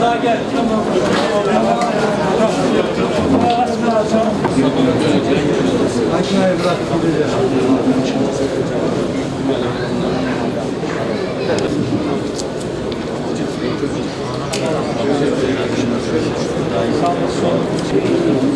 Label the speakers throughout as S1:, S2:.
S1: Daha gel.
S2: Makinayı bırak gideceğim.
S3: Rabbim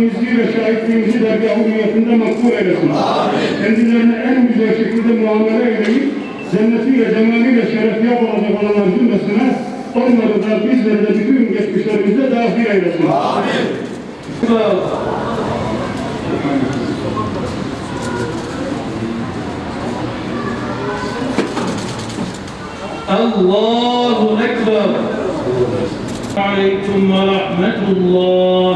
S3: helalliğimizi ve şahitliğimizi dergâh hürriyetinde makbul eylesin. Amin. Kendilerine en güzel şekilde muamele eyleyip cennetiyle, cemaliyle şerefiyat olacak olanlar cümlesine onları da bizleri de bütün geçmişlerimizde dahil eylesin. Amin.
S1: الله أكبر عليكم ورحمة الله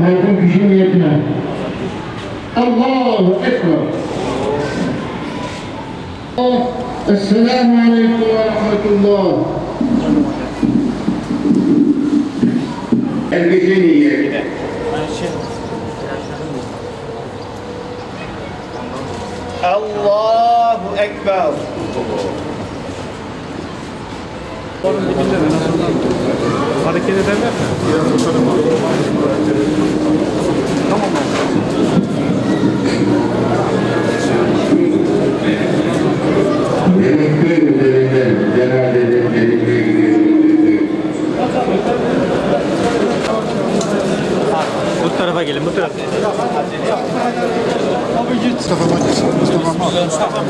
S3: Halkın gücü niyetine. Allahu Ekber. Allah. Esselamu Aleyküm ve Rahmetullah. Herkesin niyetine.
S2: Allahu Ekber.
S4: Hareket ederler mi?
S3: Üzerinden cenazelerin edilmeye gidiyoruz.
S4: Bu tarafa gelin, bu tarafa.
S2: Mustafa Mustafa Mustafa